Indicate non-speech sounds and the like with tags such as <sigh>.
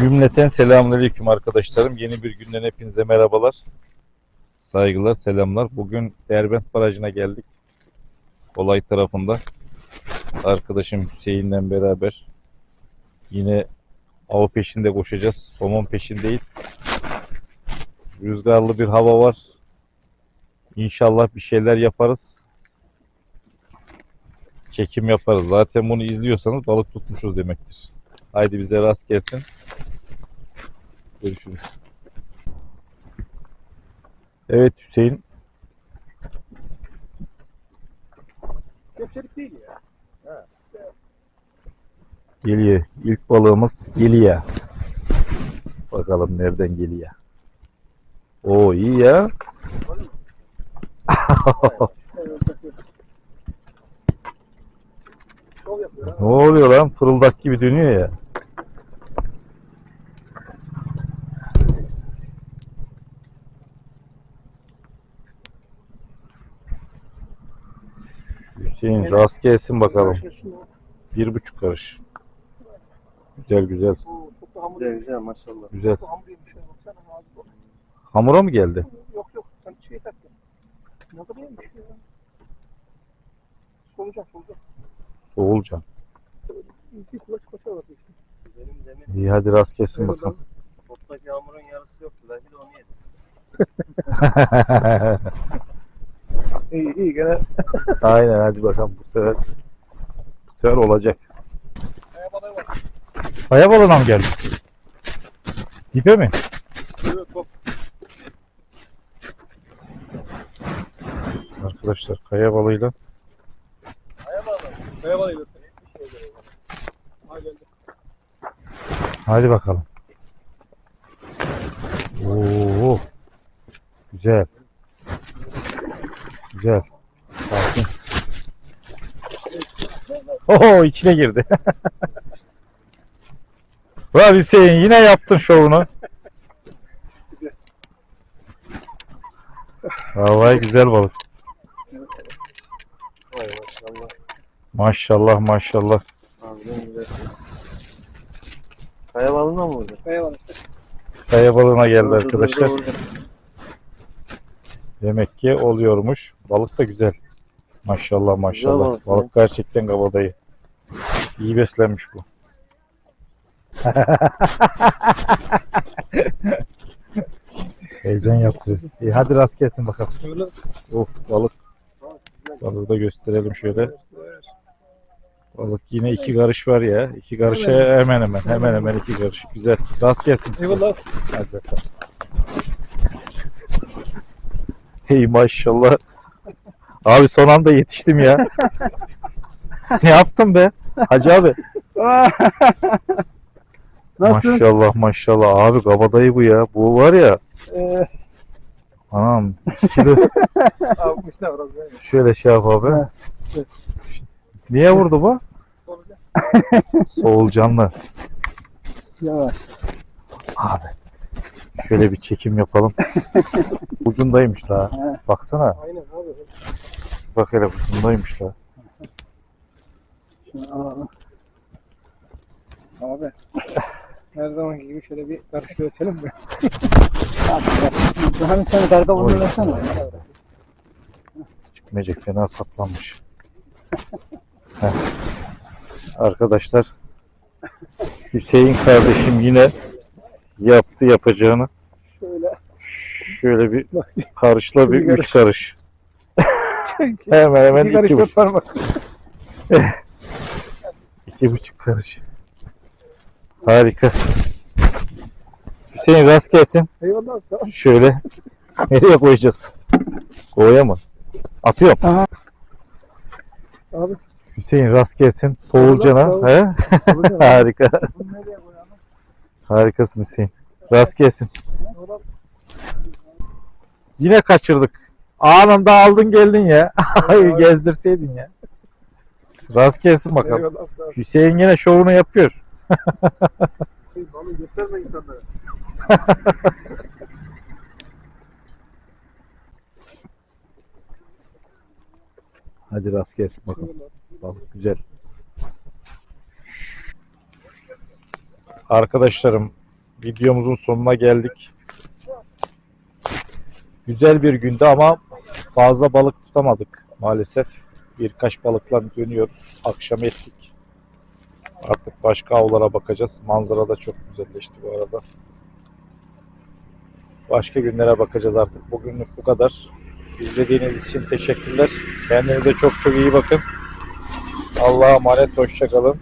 Cümleten selamünaleyküm arkadaşlarım. Yeni bir günden hepinize merhabalar. Saygılar, selamlar. Bugün Derbent Barajı'na geldik. Olay tarafında. Arkadaşım Hüseyin'le beraber yine av peşinde koşacağız. Somon peşindeyiz. Rüzgarlı bir hava var. İnşallah bir şeyler yaparız. Çekim yaparız. Zaten bunu izliyorsanız balık tutmuşuz demektir. Haydi bize rast gelsin. Görüşürüz. Evet Hüseyin. Kepçelik değil ya. Geliyor. İlk balığımız geliyor. Bakalım nereden geliyor. Oo iyi ya. Ne oluyor lan? Fırıldak gibi dönüyor ya. Hüseyin rast gelsin bakalım. Bir buçuk karış. Güzel güzel. Oo, Çok da hamur Güzel güzel maşallah. Güzel. Çok da hamur yemiş. ya, Baksana ağzı dolu. Hamura mı geldi? Yok yok. Sen şey taktın. Ne kadar yemiş ya. Solucan solucan. Bir kulaç koça var işte. Benim demin İyi hadi rast gelsin bakalım. toplaki hamurun yarısı yoktu. Belki de onu yedim. <laughs> İyi gene. <laughs> Aynen hadi bakalım bu sefer bu sefer olacak. Kaya balığına mı geldi? Dipe mi? Evet top. Arkadaşlar kaya balığıyla Kaya balığı. Kaya balığı göster. Ha geldi. hadi bakalım. Oo. Güzel. Güzel. Oho içine girdi. <laughs> Ulan Hüseyin yine yaptın şovunu. Vallahi güzel balık. Vay maşallah. Maşallah maşallah. Harbiden güzel. Kaya balığına mı vurdu? Kaya balığı. Kaya balığına geldi arkadaşlar. Demek ki oluyormuş. Balık da güzel. Maşallah maşallah. balık balık ya. gerçekten kabadayı. İyi beslenmiş bu. <laughs> Heyecan yaptı. İyi hadi rast gelsin bakalım. Of balık. Balığı da gösterelim şöyle. Balık yine iki karış var ya. İki karışa hemen hemen hemen hemen iki karış. Güzel. Rast gelsin. Eyvallah. Hadi bakalım. Hey maşallah. Abi son anda yetiştim ya. <laughs> ne yaptın be? Hacı abi. <laughs> Nasıl? Maşallah maşallah. Abi kabadayı bu ya. Bu var ya. Ee, Anam. Kilo, abi üstüne biraz böyle. şöyle şey yap abi. Niye vurdu bu? Soğulcanlı. Yavaş. Abi. Şöyle bir çekim yapalım. <laughs> Ucundaymış. He. Baksana. Aynen abi. Bak hele ucundaymış daha. Alalım. Abi. Her zamanki gibi şöyle bir karıştı ötelim mi? Abi hani sen karga bunu versene. Çıkmayacak fena saplanmış. Heh. Arkadaşlar Hüseyin kardeşim yine yaptı yapacağını. Şöyle. Şöyle bir karışla bir Bir üç karış. Hemen hemen İki karış iki. <laughs> iki buçuk karış. Harika. Hüseyin rast gelsin. Eyvallah abi sağ ol. Şöyle nereye koyacağız? Kovaya mı? Atıyorum. Abi. Hüseyin rast gelsin. Soğulcana. He? <laughs> Harika. Bunu nereye koyalım? Harikasın Hüseyin. Rast gelsin. Yine kaçırdık. Anında aldın geldin ya. <laughs> Ay Eyvallah. gezdirseydin ya. Rast gelsin bakalım. Eyvallah sağ ol. Hüseyin yine şovunu yapıyor. Şey, balığı gösterme insanlara. <laughs> Hadi rast gelsin bakalım. Balık güzel. Arkadaşlarım videomuzun sonuna geldik. Güzel bir gündü ama fazla balık tutamadık maalesef. Birkaç balıkla dönüyoruz. Akşam ettik. Artık başka avlara bakacağız. Manzara da çok güzelleşti bu arada. Başka günlere bakacağız artık. Bugünlük bu kadar. İzlediğiniz için teşekkürler. Kendinize çok çok iyi bakın. Allah'a emanet. Hoşçakalın.